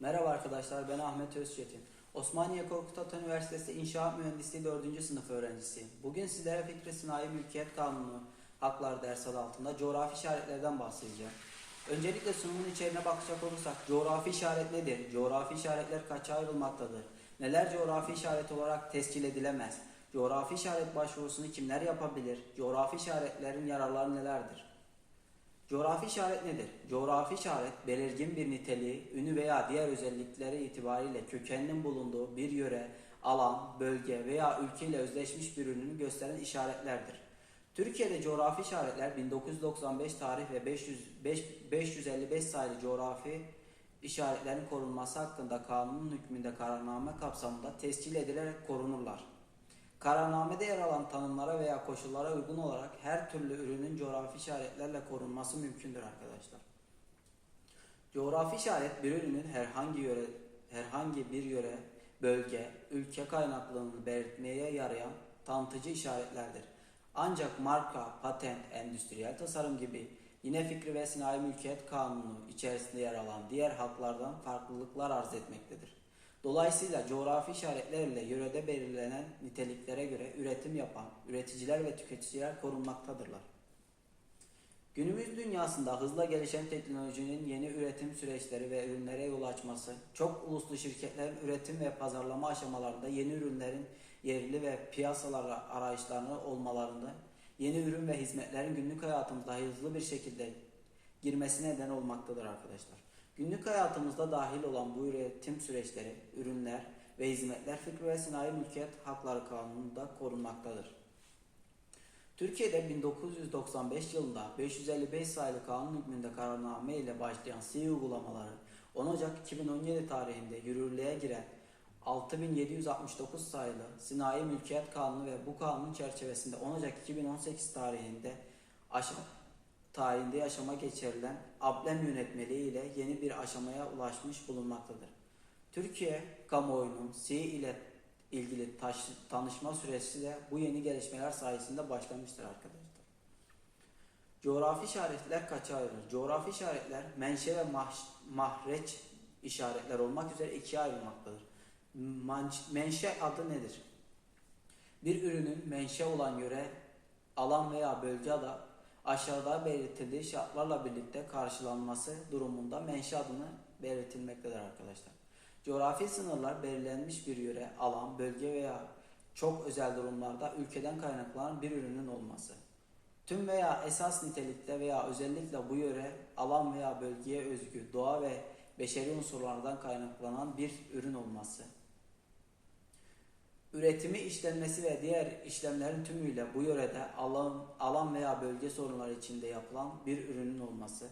Merhaba arkadaşlar, ben Ahmet Özçetin. Osmaniye Korkut Ata Üniversitesi İnşaat Mühendisliği 4. sınıf öğrencisiyim. Bugün sizlere Fikri Sinayi Mülkiyet Kanunu Haklar dersi adı altında coğrafi işaretlerden bahsedeceğim. Öncelikle sunumun içeriğine bakacak olursak, coğrafi işaret nedir? Coğrafi işaretler kaça ayrılmaktadır? Neler coğrafi işaret olarak tescil edilemez? Coğrafi işaret başvurusunu kimler yapabilir? Coğrafi işaretlerin yararları nelerdir? Coğrafi işaret nedir? Coğrafi işaret belirgin bir niteliği, ünü veya diğer özellikleri itibariyle kökeninin bulunduğu bir yöre, alan, bölge veya ülke ile özleşmiş bir ürünü gösteren işaretlerdir. Türkiye'de coğrafi işaretler 1995 tarih ve 500, 5 555 sayılı coğrafi işaretlerin korunması hakkında kanunun hükmünde kararname kapsamında tescil edilerek korunurlar. Kararnamede yer alan tanımlara veya koşullara uygun olarak her türlü ürünün coğrafi işaretlerle korunması mümkündür arkadaşlar. Coğrafi işaret bir ürünün herhangi yöre herhangi bir yöre, bölge, ülke kaynaklılığını belirtmeye yarayan tanıtıcı işaretlerdir. Ancak marka, patent, endüstriyel tasarım gibi yine fikri ve sinayi mülkiyet kanunu içerisinde yer alan diğer haklardan farklılıklar arz etmektedir. Dolayısıyla coğrafi işaretlerle yörede belirlenen niteliklere göre üretim yapan üreticiler ve tüketiciler korunmaktadırlar. Günümüz dünyasında hızla gelişen teknolojinin yeni üretim süreçleri ve ürünlere yol açması, çok uluslu şirketlerin üretim ve pazarlama aşamalarında yeni ürünlerin yerli ve piyasalara arayışlarını olmalarını, yeni ürün ve hizmetlerin günlük hayatımıza hızlı bir şekilde girmesine neden olmaktadır arkadaşlar. Günlük hayatımızda dahil olan bu üretim süreçleri, ürünler ve hizmetler fikri ve sinayi mülkiyet hakları kanununda korunmaktadır. Türkiye'de 1995 yılında 555 sayılı kanun hükmünde kararname ile başlayan Sİ uygulamaları 10 Ocak 2017 tarihinde yürürlüğe giren 6769 sayılı Sinayi Mülkiyet Kanunu ve bu kanun çerçevesinde 10 Ocak 2018 tarihinde aşama, tarihinde yaşama geçirilen ablem yönetmeliği ile yeni bir aşamaya ulaşmış bulunmaktadır. Türkiye kamuoyunun Sİ ile ilgili taş, tanışma süresi de bu yeni gelişmeler sayesinde başlamıştır arkadaşlar. Coğrafi işaretler kaça ayrılır? Coğrafi işaretler menşe ve mah, mahreç işaretler olmak üzere ikiye ayrılmaktadır. Menşe adı nedir? Bir ürünün menşe olan yöre, alan veya bölge adı aşağıda belirtildiği şartlarla birlikte karşılanması durumunda menşe adını belirtilmektedir arkadaşlar. Coğrafi sınırlar belirlenmiş bir yöre, alan, bölge veya çok özel durumlarda ülkeden kaynaklanan bir ürünün olması. Tüm veya esas nitelikte veya özellikle bu yöre, alan veya bölgeye özgü doğa ve beşeri unsurlardan kaynaklanan bir ürün olması. Üretimi, işlenmesi ve diğer işlemlerin tümüyle bu yörede alan, alan veya bölge sorunları içinde yapılan bir ürünün olması.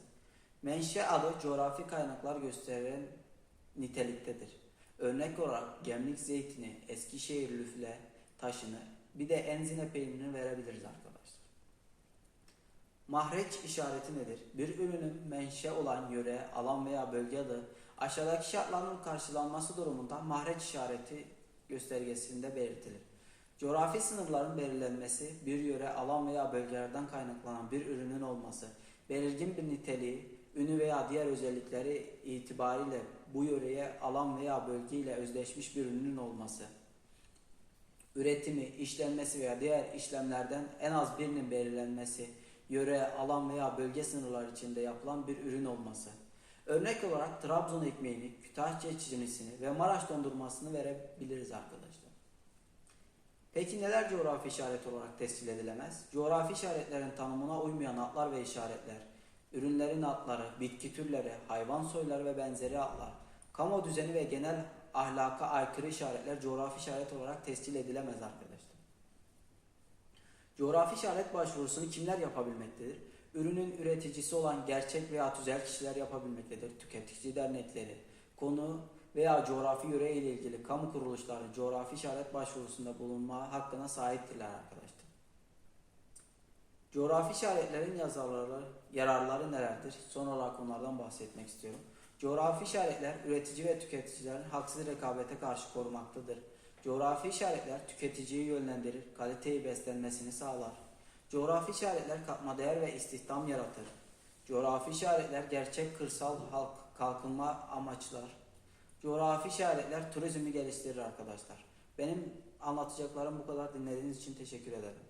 Menşe adı coğrafi kaynaklar gösteren niteliktedir. Örnek olarak gemlik zeytini, Eskişehir lüfle taşını, bir de enzine peynirini verebiliriz arkadaşlar. Mahreç işareti nedir? Bir ürünün menşe olan yöre, alan veya bölge adı aşağıdaki şartların karşılanması durumunda mahreç işareti göstergesinde belirtilir. Coğrafi sınırların belirlenmesi, bir yöre, alan veya bölgelerden kaynaklanan bir ürünün olması, belirgin bir niteliği, ünü veya diğer özellikleri itibariyle bu yöreye, alan veya bölge ile özdeşmiş bir ürünün olması, üretimi, işlenmesi veya diğer işlemlerden en az birinin belirlenmesi, yöre, alan veya bölge sınırları içinde yapılan bir ürün olması. Örnek olarak Trabzon ekmeğini, Kütahya çizimlisini ve Maraş dondurmasını verebiliriz arkadaşlar. Peki neler coğrafi işaret olarak tescil edilemez? Coğrafi işaretlerin tanımına uymayan adlar ve işaretler, ürünlerin adları, bitki türleri, hayvan soyları ve benzeri adlar, kamu düzeni ve genel ahlaka aykırı işaretler coğrafi işaret olarak tescil edilemez arkadaşlar. Coğrafi işaret başvurusunu kimler yapabilmektedir? Ürünün üreticisi olan gerçek veya tüzel kişiler yapabilmektedir. Tüketici dernekleri, konu veya coğrafi yöre ile ilgili kamu kuruluşları coğrafi işaret başvurusunda bulunma hakkına sahiptirler arkadaşlar. Coğrafi işaretlerin yazarları, yararları nelerdir? Son olarak onlardan bahsetmek istiyorum. Coğrafi işaretler üretici ve tüketicilerin haksız rekabete karşı korumaktadır. Coğrafi işaretler tüketiciyi yönlendirir, kaliteyi beslenmesini sağlar. Coğrafi işaretler katma değer ve istihdam yaratır. Coğrafi işaretler gerçek kırsal halk kalkınma amaçlar. Coğrafi işaretler turizmi geliştirir arkadaşlar. Benim anlatacaklarım bu kadar. Dinlediğiniz için teşekkür ederim.